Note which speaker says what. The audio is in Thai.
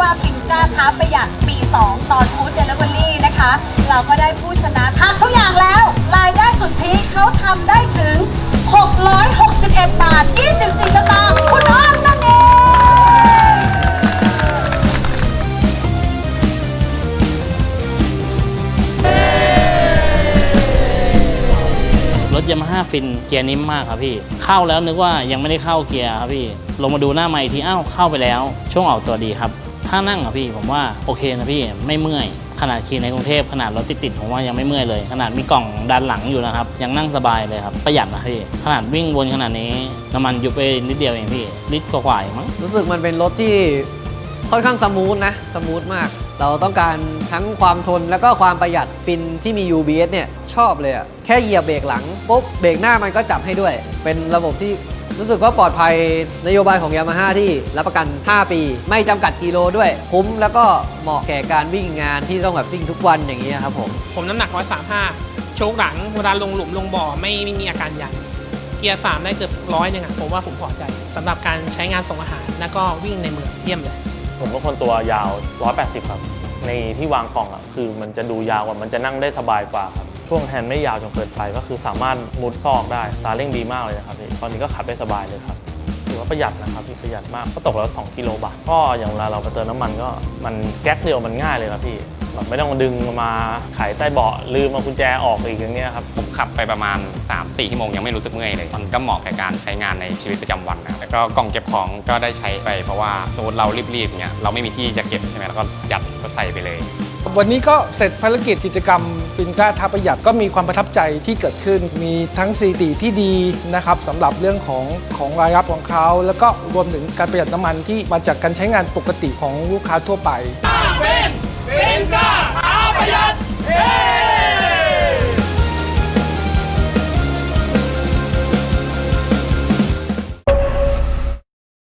Speaker 1: ่อว่าปิ่นกล้าท้าประหยัดปี 2 ตอนฟู้ดเดลิเวอรี่นะคะ เราก็ได้ผู้ชนะหักทุกอย่างแล้ว รายได้สุทธิเขาทำได้ถึง 661 บาท 24 สตางค์คุณอ้อมนั่นเอง
Speaker 2: รถยามาฮ่าฟินเกียร์นิ่มมากครับพี่ เข้าแล้วนึกว่ายังไม่ได้เข้าเกียร์ครับพี่ ลงมาดูหน้าไมค์ทีอ้าวเข้าไปแล้ว ช่วงออกตัวดีครับ ถ้านั่งอะพี่ผมว่าโอเคนะพี่ไม่เมื่อย ขนาดขี่ในกรุงเทพขนาดรถติดๆผมว่ายังไม่เมื่อยเลย ขนาดมีกล่องด้านหลังอยู่นะครับ ยังนั่งสบายเลยครับ ประหยัดนะพี่ ขนาดวิ่งวนขนาดนี้น้ำมันยุบไปนิดเดียวเองพี่ลิตรกว่าๆเองมั้ง
Speaker 3: รู้สึกมันเป็นรถที่ค่อนข้างสมูทนะสมูทมาก เราต้องการทั้งความทนแล้วก็ความประหยัดฟินที่มี UBS เนี่ยชอบเลยอะแค่เหยียบเบรกหลังปุ๊บเบรกหน้ามันก็จับให้ด้วย เป็นระบบที่ รู้สึกว่าปลอดภัยนโยบายของยามาฮ่าที่รับประกัน 5 ปี ไม่จำกัดกิโลด้วย คุ้มแล้วก็เหมาะแก่การวิ่งงานที่ต้องแบบวิ่งทุกวันอย่างนี้ยครับผม
Speaker 4: ผมน้ำหนัก 135 โชคหลังเวลาลงหลุมลงบ่อไม่ไม่มีอาการยัน เกียร์ 3 ได้เกือบร้อยหนึ่งอะผมว่าผมพอใจสำหรับการใช้งานส่งอาหาร แล้วก็วิ่งในเมืองเยี่ยมเลย
Speaker 5: ผมเป็นคนตัวยาว 180 ครับ ในที่วางกล่องอะคือมันจะดูยาวกว่ามันจะนั่งได้สบายกว่าครับ ช่วงแฮนด์ไม่ยาวจนเกินไป ก็คือสามารถมุดซอกได้ตาเร่งดีมากเลยนะครับพี่ตอนนี้ก็ขับได้สบายเลยครับถือว่าประหยัดนะครับพี่ประหยัดมากก็ตกแล้ว 2 กิโลบาทก็อย่างเวลาเราไปเติมน้ำมันก็มันแก๊กเดียวมันง่ายเลยครับพี่แบบไม่ต้องมาดึงมาไขใต้เบาะลืมเอากุญแจออกอีกอย่างเงี้ยครับ
Speaker 6: ผมขับไปประมาณ 3-4ชั่วโมงยังไม่รู้สึกเมื่อยเลย มันก็เหมาะกับการใช้งานในชีวิตประจำวันนะแล้วก็กล่องเก็บของก็ได้ใช้ไปเพราะว่าสมมติเรารีบๆเงี้ยเราไม่มีที่จะเก็บใช่ไหมแล้วก็ยัดก็ใส่ไปเลย
Speaker 7: วันนี้ก็เสร็จภารกิจกิจกรรมปินกล้าท้าประหยัดก็มีความประทับใจที่เกิดขึ้น มีทั้งสถิติที่ดีนะครับสำหรับเรื่องของของรายรับของเขา แล้วก็รวมถึงการประหยัดน้ำมันที่มาจากการใช้งานปกติของลูกค้าทั่วไป
Speaker 4: เป็นเป็นกล้าหาประหยัด